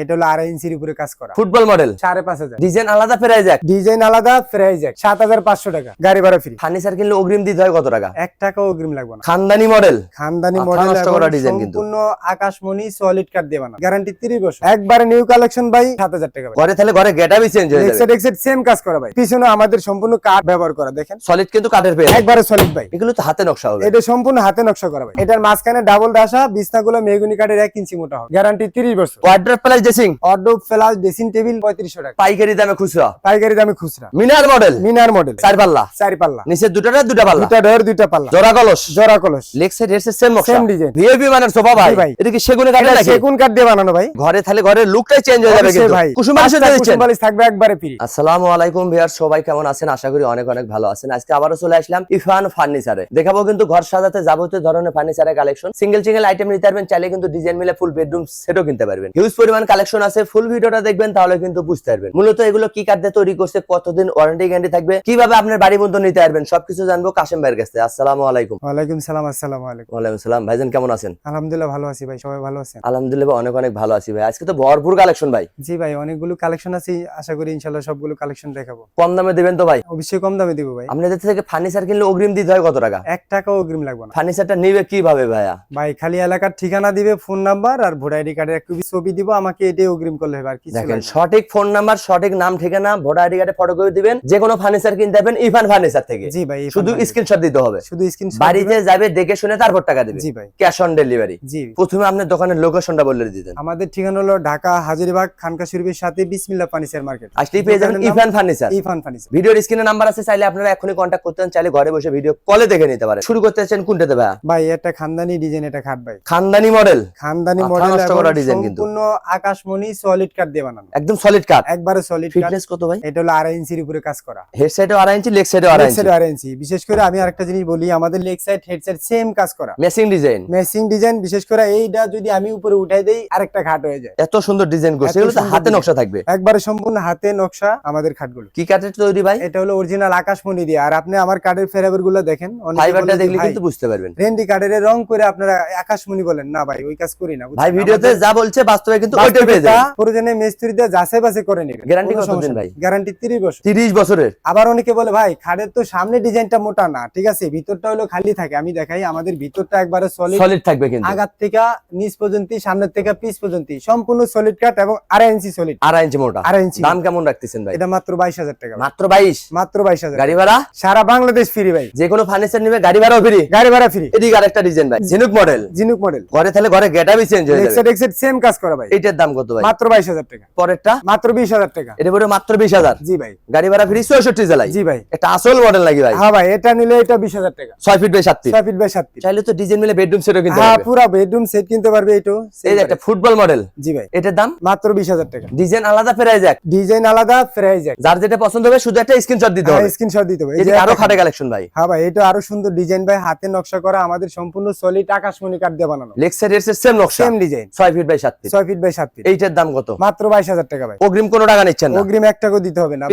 এটা হলো আড়াই ইঞ্চির উপরে কাজ করা। Football model? সাড়ে পাঁচ হাজার। ডিজাইন আলাদা প্রাইস এক ডিজাইন আলাদা প্রাইস এক সাত হাজার পাঁচশো টাকা। গাড়ি ভাড়া ফ্রি ফার্নিচার কিনলে অগ্রিম দিতে হয় কত টাকা? এক টাকাও অগ্রিম লাগবে না। খানদানি মডেল? খানদানি মডেল কিন্তু। সম্পূর্ণ আকাশমণি সলিড কাঠ দিয়ে বানানো। গ্যারান্টি 30 বছর। একবারে নিউ কালেকশন ভাই। 7000 টাকা ঘরে তাহলে ঘরে গেটাবি চেঞ্জ হয়ে যাবে। এক্সেট এক্সেট সেম কাজ করা ভাই। পিছনে আমাদের সম্পূর্ণ কাঠ ব্যবহার করা দেখেন। সলিড কিন্তু কাঠের পেয়ে একবারে সলিড ভাই। এগুলো তো হাতে নকশা হবে। এটা সম্পূর্ণ হাতে নকশা করা ভাই। এটার মাঝখানে ডাবল দাসা বিছনাগুলো মেগুনি কাঠের এক ইঞ্চি মোটা হবে। গ্যারান্টি 30 বছর। Wardrobe plus dressing dressing table 3500 টাকা। পাইকারি দামে খুচরা? পাইকারি দামে খুচরা। মিনার মডেল মিনার মডেল চার পাল্লা চারি পাল্লা নিচে দুটা পাল্লা? দুটা ডোর দুইটা পাল্লা। জোড়া কলস? জোড়া কলস। লেগ সাইড হেড সেম নকশা। ভিআইপি মানের সোফা ভাই? ভাই। এটা কি সেগুনে কাটে এটা নাকি? সেগুন কাঠ দিয়ে বানানো ভাই। ঘরে তাহলে ঘরের লুকটাই চেঞ্জ হয়ে যাবে কিন্তু। কুসুম পাঁচটা কুসুম বালিশ থাকবে একবারে ফ্রি আসসালামু আলাইকুম ভিউয়ার সবাই কেমন আছেন? আশা করি অনেক অনেক ভালো আছেন। আজকে আবারও চলে আসলাম ইফান ফার্নিচারে। দেখাবো কিন্তু ঘর সাজাতে যাবতীয় ধরনের ফার্নিচারের কালেকশন সিঙ্গেল সিঙ্গেল আইটেম নিতে পারবেন চাইলে কিন্তু ডিজাইন মিলে ফুল বেডরুম সেটও কিনতে পারবেন। হিউজ পরিমাণ কালেকশন আছে ফুল ভিডিওটা দেখবেন তাহলে কিন্তু বুঝতে পারবেন। মূলত এগুলো কি দিয়ে তৈরি করছে কতদিন ওয়ারেন্টি গ্যারান্টি থাকবে কীভাবে আপনার বাড়ি বন্ধ নিতে পারবেন সবকিছু জানব কাশেম ভাইয়ের কাছে আসসালামু আলাইকুম। ওয়ালাইকুম সালাম আসসালামু আলাইকুম। ওয়ালাইকুম সালাম। ভাইজান কেমন আছেন? আলহামদুলিল্লাহ ভালো আছি ভাই সবাই ভালো আছেন? আলহামদুলিল্লাহ অনেক অনেক ভালো আছি ভাই। আজকে তো ভরপুর কালেকশন ভাই। জি ভাই অনেকগুলো কালেকশন আছে আশা করি ইনশাল্লাহ সবগুলো কালেকশন দেখাবো। কম দামে দেবেন তো ভাই? অবশ্যই কম দামে দিব ভাই। আপনাদের থেকে ফার্নিচার কিনলে অগ্রিম দিতে হয় কত টাকা? এক টাকাও অগ্রিম লাগবে না। ফার্নিচারটা নিবে কীভাবে ভাইয়া? ভাই খালি এলাকার ঠিকানা দিবে ফোন নাম্বার আর ভোটার আইডি কার্ডের একটু ছবি দিব আমাকে এটাই অগ্রিম করলে হবে আর কিছু দেখেন সঠিক ফোন নাম্বার সঠিক নাম ঠিকানা ভোটার আইডি কার্ডে ফটো করে দিবেন। যে কোনো ফার্নিচার কিনতে পারবেন ইফান ফার্নিচার থেকে। জি ভাই শুধু স্ক্রিনশট দিতে হবে। শুধু স্ক্রিন বাড়িতে যাবে দেখে শুনে তারপর টাকা দিবে জি ভাই। ক্যাশ অন ডেলিভারি জি। প্রথমে আপনার দোকানের লোকেশনটা বলে দিতেন। আমাদের ঠিকানা হলো ঢাকা হাজারিবাগ খানকা শরীফের সাথে বিসমিল্লাহ ফার্নিচার মার্কেট আসলেই পেয়ে যাবেন ইফান ফার্নিচার ইফান ফার্নিচার ভিডিওর স্ক্রিনে নাম্বার আছে চাইলে আপনারা এখনই কন্ট্যাক্ট করতে পারেন চাইলে ঘরে বসে ভিডিও কলে দেখে নিতে পারেন। শুরু করতে চাচ্ছেন কোনটাতে ভাইয়া ভাই এটা খানদানি ডিজাইন এটা খাট ভাই। খানদানি মডেল খানদানি মডেল করা কিন্তু। সম্পূর্ণ আকাশমণি সলিড কাঠ দিয়ে বানানো। একদম সলিড কাট একবারে সলিড ফিটনেস কত ভাই? এটা হলো আড়াই ইঞ্চির উপরে কাজ করা। হেড সাইডে আড়াই ইঞ্চি লেগ সাইডে আড়াই ইঞ্চি। সাইড আড়াই ইঞ্চি। বিশেষ করে আমি আরেকটা জিনিস বলি আমাদের leg side head side same কাজ করা। মেসিং ডিজাইন মেসিং ডিজাইন বিশেষ করে এইটা যদি আমি উপরে উঠাই দেই আরেকটা খাট হয়ে যায়। এত সুন্দর ডিজাইন করছে এগুলো তো হাতে নকশা থাকবে। একবারে সম্পূর্ণ হাতে নকশা আমাদের খাটগুলো। কি কাঠের তৈরি ভাই? এটা হলো অরিজিনাল আকাশমণি দিয়ে। আর আপনি আমার কার্ডের ফেরাবারগুলো দেখেন ফাইবারটা দেখলে কিন্তু বুঝতে পারবেন। রেন্ডি কার্ডের রং করে আপনারা আকাশমণি বলেন। না ভাই ওই কাজ করি না ভাই ভিডিওতে যা বলছে বাস্তবে কিন্তু ওইটাই পেয়ে বাস্তবিকতা যাবেন প্রয়োজনে মিস্ত্রি দিয়ে যাচাই বাছাই করে নেবেন Guarantee কতদিন ভাই? গ্যারান্টি 30 বছর। 30 বছরের? আবার অনেকে বলে ভাই খাটের তো সামনে ডিজাইনটা মোটা না। ঠিক আছে ভিতরটা হলো খালি থাকে। আমি দেখাই আমাদের ভিতরটা একবারে সলিড সলিড থাকবে কিন্তু। আগার থেকে নিচ পর্যন্ত সামনের থেকে পিছ পর্যন্ত সম্পূর্ণ সলিড কাট এবং আড়াই ইঞ্চি সলিড আড়াই ইঞ্চি মোটা। আড়াই ইঞ্চি দাম কেমন রাখতেছেন ভাই? এটা মাত্র বাইশ হাজার টাকা। মাত্র বাইশ? মাত্র বাইশ হাজার। গাড়ি ভাড়া? সারা বাংলাদেশ ফ্রি ভাই। যে কোনো ফার্নিচার নিবে গাড়ি ভাড়াও ফ্রি গাড়ি ভাড়া ফ্রি এদিকে আরেকটা ডিজাইন ভাই ঝিনুক মডেল জিনুক মডেল ঘরে তাহলে ঘরে গেটাবি চেঞ্জ হয়ে যাবে। এক্সেট এক্সেট সেম কাজ করা ভাই। এইটার দাম কত ভাই? মাত্র বাইশ হাজার টাকা। পরেরটা? মাত্র বিশ হাজার টাকা। এটা পড়ে মাত্র বিশ হাজার? জি ভাই। গাড়ি ভাড়া ফ্রি চৌষট্টি জেলায়? জি ভাই। একটা আসল মডেল নাকি ভাই? হ্যাঁ ভাই এটা নিলে এটা বিশ হাজার টাকা। ছয় ফিট বাই সাত ফিট ছয় ফিট বাই সাত ফিট চাইলে তো ডিজাইন মিলে বেডরুম সেটও কিনতে হ্যাঁ পারবে। পুরা বেডরুম সেট কিনতে পারবে এটাও এই যে একটা ফুটবল মডেল জি ভাই। এটার দাম? মাত্র বিশ হাজার টাকা। ডিজাইন আলাদা প্রাইস এক। ডিজাইন আলাদা প্রাইস এক। যার যেটা পছন্দ হবে শুধু একটা স্ক্রিনশট দিতে হবে। স্ক্রিনশট দিতে হবে। এই যে আরও খাটে কালেকশন ভাই? হ্যাঁ ভাই এটা আরও সুন্দর ডিজাইন ভাই। হাতে নকশা করা আমাদের সম্পূর্ণ সলিড আকাশমণি কাঠ দিয়ে বানানো। লেগ এর সেম নকশা। সেম ডিজাইন ছয় ফিট বাই সাত ফিট ছয় ফিট বাই সাত ফিট এইটার দাম কত? মাত্র বাইশ হাজার টাকা ভাই। অগ্রিম কোনো টাকা নিচ্ছেন অগ্রিম এক টাকাও দিতে হবে না।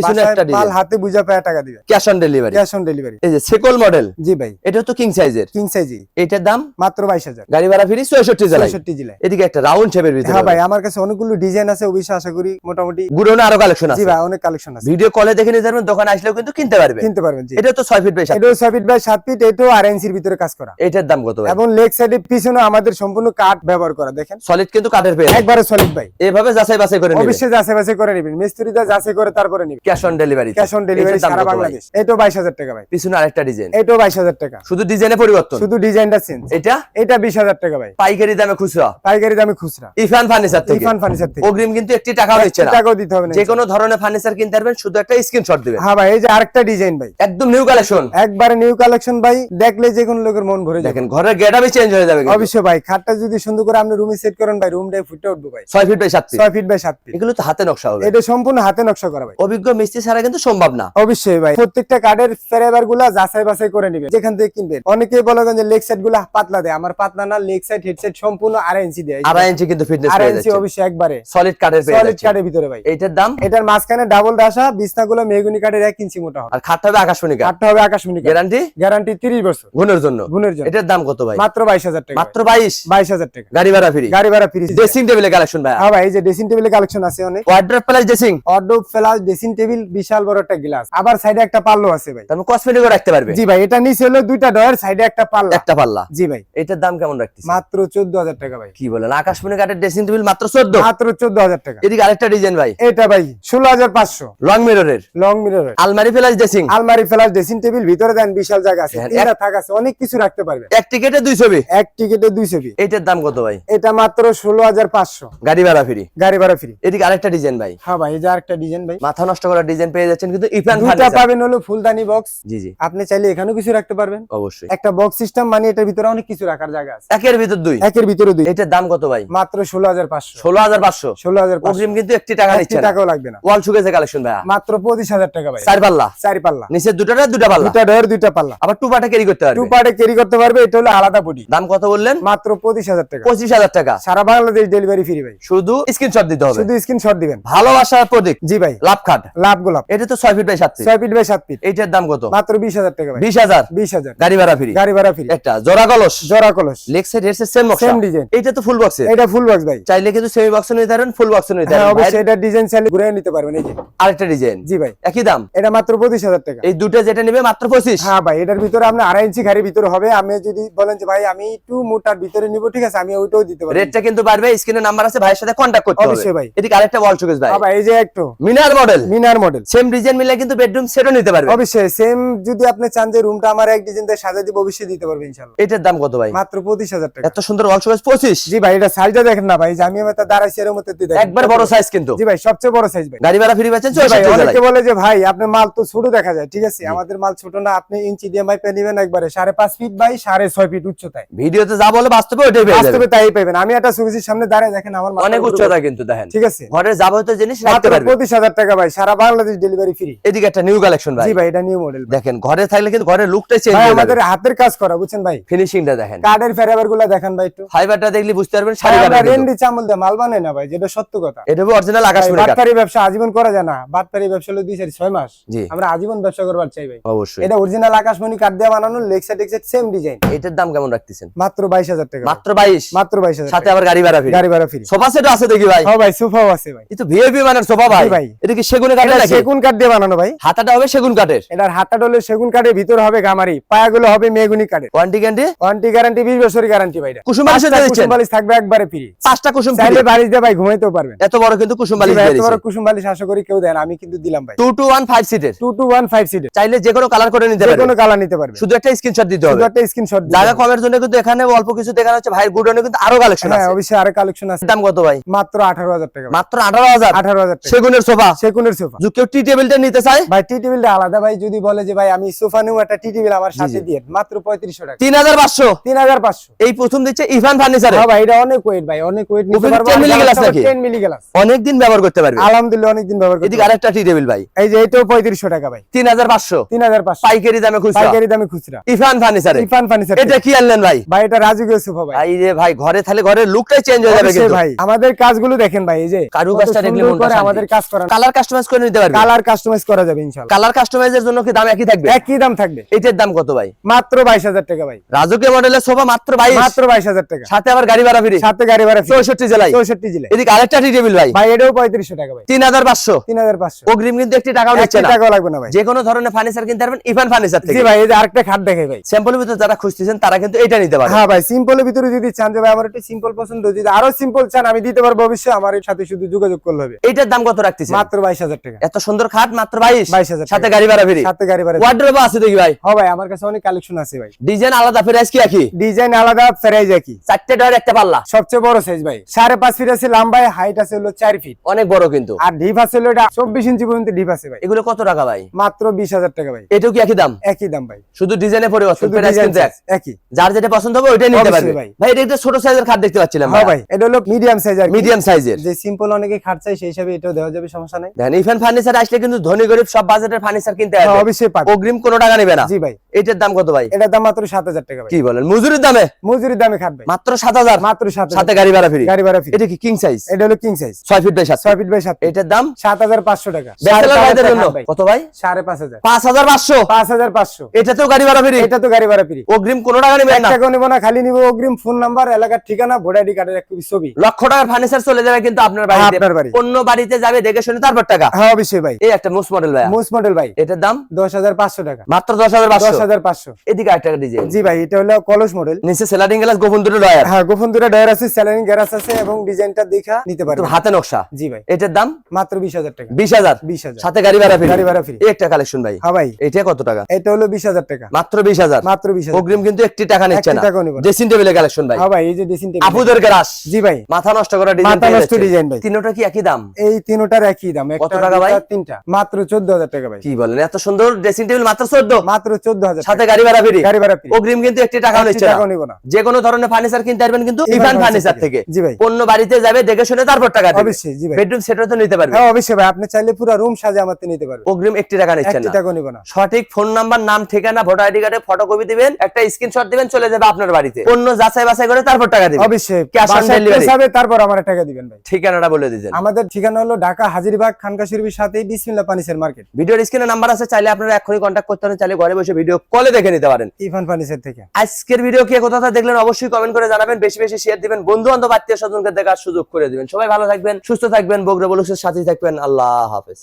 মাল হাতে বুঝা পায় টাকা দিবে। Cash on delivery cash on delivery এই যে সেকল মডেল জি ভাই। এটা তো কিং সাইজের কিং সাইজি এইটার দাম? মাত্র বাইশ হাজার। গাড়ি ভাড়া ফ্রি চৌষট্টি জেলায়। চৌষট্টি জেলায়। এদিকে একটা রাউন্ড শেপের ভিতরে হ্যাঁ ভাই আমার কাছে অনেকগুলো ডিজাইন আছে অবশ্যই আশা করি মোটামুটি গুডনে আরও কালেকশন আছে। জি ভাই অনেক কালেকশন আছে। ভিডিও কলে দেখে নিতে পারবেন দোকানে আসলেও কিন্তু কিনতে পারবে কিনতে পারবেন জি। এটা তো ছয় ফিট বাই সাত এটাও ছয় ফিট বাই সাত ফিট এটাও ইঞ্চির ভিতরে কাজ করা। এটার দাম কত ভাই? এবং লেগ সাইডে পিছনে আমাদের সম্পূর্ণ কাঠ ব্যবহার করা দেখেন। সলিড কিন্তু কাঠের পেয়ে একবারে সলিড ভাই। এভাবে যাচাই বাছাই করে নেবে অবশ্যই যাচাই বাছাই করে নেবেন। মিস্ত্রিটা যাচাই করে তারপরে নিবেন। Cash on delivery cash on delivery সারা বাংলাদেশ। এটাও বাইশ হাজার টাকা ভাই। পিছনে আরেকটা ডিজাইন এটাও বাইশ হাজার টাকা। শুধু ডিজাইনে পরিবর্তন? শুধু ডিজাইনটা চেঞ্জ এটা? এটা বিশ হাজার টাকা ভাই। পাইকারি দামে খুচরা? পাইকারি দামে খুচরা। ইফান ফার্নিচার থেকে? ইরফান ফার্নিচার থেকে। অগ্রিম কিন্তু একটি টাকাও দিচ্ছে না। টাকাও দিতে হবে না। যে কোনো ধরনের ফার্নিচার কিনতে পারবেন শুধু একটা স্ক্রিনশট দিবেন। হ্যাঁ ভাই এই যে আরেকটা ডিজাইন ভাই। একদম নিউ কালেকশন একবারে নিউ কালেকশন ভাই দেখলে যে কোনো লোকের মন ভরে যাবে। দেখেন ঘরের গেটআপই চেঞ্জ হয়ে যাবে অবশ্যই ভাই খাটটা যদি সুন্দর করে আপনি রুমে সেট করেন ভাই রুমটাই ফুটে উঠবো ভাই। ছয় ফিট বাই সাত ফিট ছয় ফিট বাই সাত ফিট এগুলো তো হাতে নকশা হবে। এটা সম্পূর্ণ হাতে নকশা করা ভাই। অভিজ্ঞ মিস্ত্রি ছাড়া কিন্তু সম্ভব না। অবশ্যই ভাই প্রত্যেকটা কার্ডের ফেরাইবারগুলা যাচাই বাছাই করে নিবেন যেখান থেকে কিনবেন। অনেকেই বলে যে লেগ সাইডগুলা পাতলা দেয়। আমার পাতলা না লেগ সাইড হেডসেট সম্পূর্ণ আড়াই ইঞ্চি দেয়। আড়াই ইঞ্চি কিন্তু ফিটনেস আড়াই ইঞ্চি অবশ্যই একবারে। সলিড কাঠের সলিড কার্ডের ভিতরে ভাই। এইটার দাম? এটার মাঝখানে ডাবল দাসা বিছনাগুলো মেগুনি এক ইঞ্চি মোটা হবে আর খাটটা হবে আকাশমণি কাঠ। হবে আকাশমণি গ্যারান্টি গ্যারান্টি তিরিশ বছর। গুণের জন্য। গুণের জন্য। এটার দাম কত ভাই? মাত্র বাইশ হাজার টাকা মাত্র বাইশ? বাইশ হাজার টাকা। গাড়ি ভাড়া ফ্রি। গাড়ি ভাড়া ফ্রি। ড্রেসিং টেবিলে কালেকশন ভাই। হ্যাঁ। ভাই এই যে ড্রেসিং টেবিলের কালেকশন আছে অনেক। ওয়ার্ড্রপ প্লাস ড্রেসিং অর্ডো ফ্লাস ড্রেসিং টেবিল বিশাল বড় একটা গ্লাস আবার সাইডে একটা পাল্লো আছে ভাই। তারপর কসমেটিকও রাখতে পারবে? জি ভাই এটা নিচে হলো দুইটা ডয়ার সাইডে একটা পাল্লা। একটা পাল্লা। জি ভাই। এটার দাম কেমন রাখতেছে মাত্র চোদ্দ হাজার টাকা ভাই। কি বলেন আকাশমণি কাঠের ড্রেসিং টেবিল মাত্র চোদ্দ? মাত্র চোদ্দ হাজার টাকা। এদিকে আরেকটা ডিজাইন ভাই। এটা ভাই ষোলো হাজার পাঁচশো লং মিররের লং মিরর আলমারি প্লাস ড্রেসিং আলমারি ফ্লাস ড্রেসিং টেবিল ভিতরে দেন বিশাল জায়গা আছে। হ্যাঁ, তিনটা থাক আছে অনেক কিছু রাখতে পারবে এক টিকেটে দুই ছবি এক টিকিটে দুইশো পিস এটার দাম কত ভাই? এটা মাত্র ষোলো হাজার পাঁচশো গাড়ি ভাড়া ফ্রি। গাড়ি ভাড়া ফ্রি। এদিকে আরেকটা ডিজাইন ভাই। হ্যাঁ ভাই এই যে আরেকটা ডিজাইন ভাই। মাথা নষ্ট করা ডিজাইন পেয়ে যাচ্ছেন কিন্তু ইফান ফার্নিচার। পাবেন হলো ফুলদানি বক্স জি জি। আপনি চাইলে এখানেও কিছু রাখতে পারবেন। অবশ্যই। একটা বক্স সিস্টেম মানে এটার ভিতরে অনেক কিছু রাখার জায়গা আছে। একের ভিতর দুই। একের ভিতরে দুই। এটার দাম কত ভাই? মাত্র ষোলো হাজার পাঁচশো। ষোলো হাজার পাঁচশো। ষোলো হাজার অগ্রিম কিন্তু একটি টাকা নিচ্ছে না টাকাও লাগবে না। ওয়াল শুকেছে কালেকশন ভাইয়া। মাত্র পঁচিশ হাজার টাকা ভাই। চার পাল্লা। চারি পাল্লা। নিচের দুটাটা দুটা পাল্লা? দুটা ডয়ের দুইটা পাল্লা। আবার টু পাটা ক্যারি করতে টু পারবে পার্টে ক্যারি করতে পারবে এটা হলো আলাদা বডি দাম কত বললেন? মাত্র পঁচিশ হাজার টাকা। পঁচিশ হাজার টাকা। সারা বাংলাদেশ ডেলিভারি ফ্রি ভাই। শুধু স্ক্রিনশট দিতে হবে। শুধু স্ক্রিনশট দিবেন। ভালোবাসার প্রতীক। জি ভাই। লাভ খাট লাভ গোলাপ। এটা তো ছয় ফিট বাই সাত ফিট ছয় ফিট বাই সাত ফিট এইটার দাম কত? মাত্র বিশ হাজার টাকা ভাই। বিশ হাজার। বিশ হাজার। গাড়ি ভাড়া ফ্রি। গাড়ি ভাড়া ফ্রি। একটা জোড়া কলস। জোড়া কলস। Leg side headset same box Same design। এটা তো ফুল বক্সে এটা ফুল বক্স ভাই। চাইলে কিন্তু সেমি বক্স নিতে পারেন ফুল বক্স নিতে পারেন। হ্যাঁ অবশ্যই এটা ডিজাইন চাইলে ঘুরে নিতে পারবেন এই যে। আরেকটা ডিজাইন জি ভাই। একই দাম? এটা মাত্র পঁচিশ হাজার টাকা। এই দুটো যেটা নেবে মাত্র পঁচিশ। হ্যাঁ ভাই এটার ভিতরে আপনার আড়াই ইঞ্চি গাড়ির ভিতরে হবে। আমি যদি বলেন যে ভাই আমি একটু মোটার ভিতরে নিব ঠিক আছে আমি ওইটাও দিতে পারি রেটটা কিন্তু বাড়বে স্ক্রিনে নাম্বার আছে ভাইয়ের সাথে কন্ট্যাক্ট করতে হবে। ভাই। এদিকে আরেকটা ওয়াল শোকেস ভাই। ভাই এই যে একটু। মিনার মডেল মিনার মডেল সেম ডিজাইন মিলে কিন্তু বেডরুম সেটও নিতে পারবে। অবশ্যই সেম যদি আপনি চান যে রুমটা আমার এক ডিজাইন দিয়ে দিব অবশ্যই দিতে পারবে ইনশাল্লাহ এটার দাম কত ভাই? মাত্র পঁচিশ হাজার টাকা। এত সুন্দর ওয়াল শোকেস পঁচিশ। জি ভাই এটা সাইজটা দেখেন না ভাই যে আমি আমার দাঁড়াইছি এর মধ্যে। একবার বড় সাইজ কিন্তু। জি ভাই সবচেয়ে বড় সাইজ ভাই। গাড়ি ভাড়া ফ্রি পাচ্ছেন ভাই অনেকে বলে যে ভাই আপনার মাল তো ছোট দেখা যায়। ঠিক আছে আমাদের মাল ছোট না আপনি ইঞ্চি দিয়ে মাইপে নিবেন একবারে। সাড়ে পাঁচ ফিট বাই সাড়ে ছয় ফিট উচ্চতায়। ভিডিওতে যা বলে বাস্তবে ওইটাই যাবে বাস্তবে তাই পাবেন আমি একটা সুবিসির সামনে দাঁড়ায় দেখেন আমার অনেক উচ্চতা কিন্তু দেখেন। ঠিক আছে। ঘরের যাবতীয় জিনিস রাখতে মাত্র পারবে। পঁচিশ হাজার টাকা ভাই সারা বাংলাদেশ ডেলিভারি ফ্রি এদিকে একটা নিউ কালেকশন ভাই। জি ভাই এটা নিউ মডেল দেখেন ঘরে থাকলে কিন্তু ঘরের লুকটাই চেঞ্জ হয়ে আমাদের হাতের কাজ করা বুঝছেন ভাই? ফিনিশিংটা দেখেন। কার্ডের ফেরাবারগুলা দেখান ভাই একটু। ফাইবারটা দেখলে বুঝতে পারবেন শাড়ি ভাই, আমরা রেন্ডি চামল দিয়ে মাল বানাই না ভাই যেটা সত্য কথা। এটা অরিজিনাল আকাশ ভাই, বাটপারি ব্যবসা আজীবন করা যায় না। বাটপারি ব্যবসা হলো দুই চারি ছয় মাস। জি। আমরা আজীবন ব্যবসা করবার চাই ভাই। অবশ্যই। এটা অরিজিনাল আকাশমণি কাঠ দিয়ে বানানো লেক্সাইড টেক্সাইড সেম ডিজাইন এটার দাম কেমন রাখতেছেন? মাত্র বাইশ হাজার টাকা। মাত্র বাইশ। মাত্র বাইশ হাজার সাথে টাকা। আবার গাড়ি ভাড়া ফ্রি। গাড়ি ভাড়া ফ্রি। সোফা সেট আছে দেখি ভাই। হ্যাঁ ভাই সোফাও আছে ভাই। এই ভিআইপি মানের সোফা ভাই। ভাই। এটা কি সেগুনে কাঠের নাকি? সেগুন কাঠ দিয়ে বানানো ভাই। হাতাটা হবে সেগুন কাঠের। এটার হাতটা ডলে সেগুন কাঠের ভিতরে হবে গামারি। পায়াগুলো হবে মেগুনি কাঠের। ওয়ারেন্টি গ্যারান্টি ওয়ারেন্টি গ্যারান্টি বিশ বছরের গ্যারান্টি ভাই কুসুম বালিশ পাঁচটা দিচ্ছেন? বালিশ থাকবে একবারে ফ্রি পাঁচটা কুসুম চাইলে বালিশ দিয়ে ভাই ঘুমাইতেও পারবেন। এত বড় কিন্তু কুসুম বালিশ ভাই, এত বড় কুসুম বালিশ আশা করি কেউ দেন আমি কিন্তু দিলাম ভাই। টু টু ওয়ান ফাইভ সিটের টু টু ওয়ান ফাইভ সিটের চাইলে যে কোনো কালার করে নিতে যে কোনো কালার নিতে পারবে। শুধু একটা স্ক্রিনশট দিতে শুধু একটা স্ক্রিনশট জায়গা কমের জন্য কিন্তু এখানে অল্প কিছু দেখানো হচ্ছে। ভাইয়ের গুডনে কিন্তু আরও কালেকশন হ্যাঁ অবশ্যই আরও কালেকশন আছে। দাম কত? ভাই? মাত্র আঠারো হাজার টাকা। মাত্র আঠারো হাজার? আঠারো হাজার সেগুনের সোফা? সেকুনের সোফা। যদি কেউ টি টেবিলটা নিতে চায়? ভাই টি টেবিলটা আলাদা। ভাই যদি বলে যে ভাই আমি সোফা নিউ একটা টি টেবিল আমার সাথে দিয়ে মাত্র পঁয়ত্রিশশো টাকা। তিন হাজার পাঁচশো? তিন হাজার পাঁচশো। এই প্রথম দিচ্ছে ইভান ফার্নিচারে। হ্যাঁ ভাই এটা অনেক ওয়েট ভাই অনেক ওয়েট নিতে পারব। মিলি গ্লাস নাকি? মিলি গ্লাস অনেকদিন ব্যবহার করতে পারবে। আলহামদুলিল্লাহ অনেকদিন ব্যবহার করতে এদিকে আরেকটা টি টেবিল ভাই। এই যে এটাও পঁয়ত্রিশশো টাকা ভাই। তিন হাজার পাঁচশো। তিন হাজার পাঁচশো। পাইকারি দামে খুচরা। পাইকারি দামে খুচরা। ইফান ফার্নিচারে। ইরফান ফার্নিচার। এটা কি আনলেন ভাই? ভাই এটা রাজুকের সোফা ভাই। ভাই রে ভাই ঘরে থাকলে ঘরের লুকটাই চেঞ্জ হয়ে যাবে কিন্তু। ভাই। আমাদের কাজগুলো দেখেন ভাই এই যে কারুকাজটা দেখলে মনটা করে আমাদের কাজ করা কালার কাস্টমাইজ করে নিতে পারবে? কালার কাস্টমাইজ করা যাবে ইনশাআল্লাহ কালার কাস্টমাইজের জন্য কি দাম একই থাকবে? একই দাম থাকবে। এটার দাম কত ভাই? মাত্র বাইশ হাজার টাকা ভাই। রাজুকে মডেলের সোফা মাত্র বাইশ। মাত্র বাইশ হাজার টাকা। সাথে আবার গাড়ি ভাড়া ফ্রি। সাথে গাড়ি ভাড়া free। চৌষট্টি জেলায়। চৌষট্টি জেলায়। এদিকে আরেকটা টি টেবিল ভাই। ভাই এটাও পঁয়ত্রিশশো টাকা ভাই। তিন হাজার পাঁচশো। তিন হাজার পাঁচশো। অগ্রিম কিন্তু একটি টাকাও একটি না। টাকাও লাগবে না ভাই। যে কোনো ধরনের ফার্নিচার কিনতে পারবেন ইভান ফার্নিচার থেকে। জি ভাই এই যে আরেকটা খাট দেখে ভাই। স্যাম্পলের ভিতরে যারা খুঁজতেছেন তারা কিন্তু এটা নিতে পারে হ্যাঁ ভাই সিম্পলের ভিতরে যদি চান যে ভাই আমার একটু সিম্পল পছন্দ যদি আরও সিম্পল চান আমি দিতে পারব অবশ্যই আমার সাথে শুধু যোগাযোগ করলে হবে। এইটার দাম কত রাখতেছেন? মাত্র বাইশ হাজার টাকা। এত সুন্দর খাট মাত্র বাইশ? 22,000 সাথে গাড়ি ভাড়া ফ্রি? সাথে গাড়ি ভাড়া ওয়ার্ড্রোব আছে দেখি ভাই। হ্যাঁ ভাই আমার কাছে অনেক কালেকশন আছে ভাই। ডিজাইন আলাদা প্রাইস কি একই? ডিজাইন আলাদা প্রাইস একই। চারটে ডয়ের একটা পাল্লা? সবচেয়ে বড় সাইজ ভাই। সাড়ে পাঁচ ফিট আছে লম্বায় হাইট আছে হলো চার ফিট অনেক বড় কিন্তু। আর ডিপ আছে হলো এটা চব্বিশ ইঞ্চি পর্যন্ত ডিপ আছে ভাই। এগুলো কত টাকা ভাই? মাত্র বিশ হাজার টাকা ভাই। এটাও কি একই দাম? একই দাম ভাই। শুধু ডিজাইনে পরিবর্তন প্রাইস কিন্তু একই। যার যেটা পছন্দ হবে ওইটাই নিতে পারবে। ভাই। ভাই এটা একটা ছোট সাইজের খাট দেখতে পাচ্ছিলাম হ্যাঁ ভাই এটা হলো মিডিয়াম সাইজ আর মিডিয়াম সাইজের যে সিম্পল অনেকে খাট চাই সেই হিসাবে এটাও দেওয়া যাবে সমস্যা নাই। দেখেন ইফান ফার্নিচার আসলে কিন্তু ধনী গরিব সব বাজেটের ফার্নিচার কিনতে অবশ্যই পাবে। অগ্রিম কোনো টাকা নেবে না। জি ভাই। এটার দাম কত ভাই? এটার দাম মাত্র সাত হাজার টাকা ভাই। কি বলেন? মজুরির দামে? মজুরির দামে খাট ভাই মাত্র সাত হাজার? মাত্র সাত সাথে গাড়ি ভাড়া ফ্রি? গাড়ি ভাড়া ফ্রি। এটা কি কিং সাইজ এটা হলো কিং সাইজ ছয় ফিট বাই সাত ছয় ফিট বাই সাত এটার দাম? সাত হাজার পাঁচশো টাকা। ব্যাচেলর ভাইদের জন্য? কত ভাই? সাড়ে পাঁচ হাজার। পাঁচ হাজার পাঁচশো? পাঁচ হাজার পাঁচশো। এটাতেও গাড়ি ভাড়া ফ্রি? এটা তো গাড়ি ভাড়া ফ্রি। অগ্রিম কোনো টাকা না। টাকা নেব না খালি নিবো অগ্রিম ফোন নাম্বার এলাকার ঠিকানা ভোটার আইডি কার্ডের এক কপি ছবি। লক্ষ টাকার ফার্নিচার চলে যাবে কিন্তু আপনার বাড়িতে। আপনার বাড়ি। অন্য বাড়িতে যাবে দেখে শুনে তারপর টাকা। হ্যাঁ অবশ্যই ভাই। এই একটা মোস্ট মডেল ভাই মোস্ট মডেল ভাই। এটার দাম? দশ হাজার পাঁচশো টাকা। মাত্র দশ হাজার দশ পাঁচশো হাজার পাঁচশো। এদিকে আরেকটা ডিজাইন জি ভাই এটা হলো কলস মডেল নিচে সেলারিং গ্লাস গোপন দুটো ডয়ার হ্যাঁ গোপন দুটা ডয়ার আছে স্যালারিং গ্যারাস আছে এবং ডিজাইনটা দেখা নিতে পারবেন। হাতে নকশা। জি ভাই। এটার দাম? মাত্র বিশ হাজার টাকা। বিশ হাজার? বিশ হাজার। সাথে গাড়ি ভাড়া ফ্রি গাড়ি ভাড়া free। এই একটা কালেকশন ভাই। হ্যাঁ ভাই। এটা কত টাকা? এটা হলো বিশ হাজার টাকা। মাত্র বিশ হাজার? মাত্র বিশ হাজার। অগ্রিম কিন্তু একটি টাকা নিচ্ছে না। ড্রেসিং টেবিলের কালেকশন ভাই। হ্যাঁ ভাই এই যে ড্রেসিং টেবিল আপুদের গ্রাস জি ভাই। মাথা নষ্ট করা ডিজাইন মাথা নষ্ট ডিজাইন ভাই। তিনোটা কি একই দাম? এই তিনটার একই দাম। কত টাকা ভাই? তিনটা। মাত্র চোদ্দ হাজার টাকা ভাই। কি বলেন এত সুন্দর ড্রেসিং টেবিল মাত্র চোদ্দ? মাত্র চোদ্দ হাজার সাথে গাড়ি ভাড়া ফ্রি? গাড়ি ভাড়া free। অগ্রিম কিন্তু একটি টাকাও নিচ্ছে না। টাকাও নিব না। যে কোনো ধরনের ফার্নিচার কিনতে পারবেন কিন্তু ইভান ফার্নিচার থেকে। জি ভাই। অন্য বাড়িতে যাবে দেখে শুনে তারপর টাকা দিবে। অবশ্যই জি ভাই। বেডরুম সেটও তো নিতে পারবে। হ্যাঁ অবশ্যই ভাই আপনি চাইলে পুরো রুম সাজে আমাতে নিতে পারবেন। অগ্রিম একটি টাকা একটি না। টাকাও নিব না। সঠিক ফোন নাম্বার নাম ঠিকানা ভোটার আইডি কার্ডে ফটোকপি দিবেন একটা স্ক্রিনশট দিবেন চলে যাবে আপনার বাড়িতে। অন্য যাচাই বাছাই করে তারপর টাকা দিবেন। অবশ্যই। Cash on বাসায় delivery। তারপর আমার টাকা দিবেন ভাই। ঠিকানাটা বলে আমাদের ঠিকানা হলো ঢাকা হাজিরবাগ খানকা সাথে বিসমিল্লা পানিসের মার্কেট। ভিডিওর স্ক্রিনে নাম্বার আছে চাইলে আপনারা এখনই কন্ট্যাক্ট করতে পারেন চাইলে ঘরে বসে ভিডিও কলে দেখে নিতে পারেন। ইফান পানিসের থেকে। আজকের ভিডিও কে কোথা দেখলেন অবশ্যই কমেন্ট করে জানাবেন বেশি বেশি শেয়ার দিবেন বন্ধু বান্ধব আত্মীয় স্বজনকে দেখার সুযোগ করে দিবেন। সবাই ভালো থাকবেন সুস্থ থাকবেন বগরে সাথে সাথেই থাকবেন আল্লাহ হাফেজ।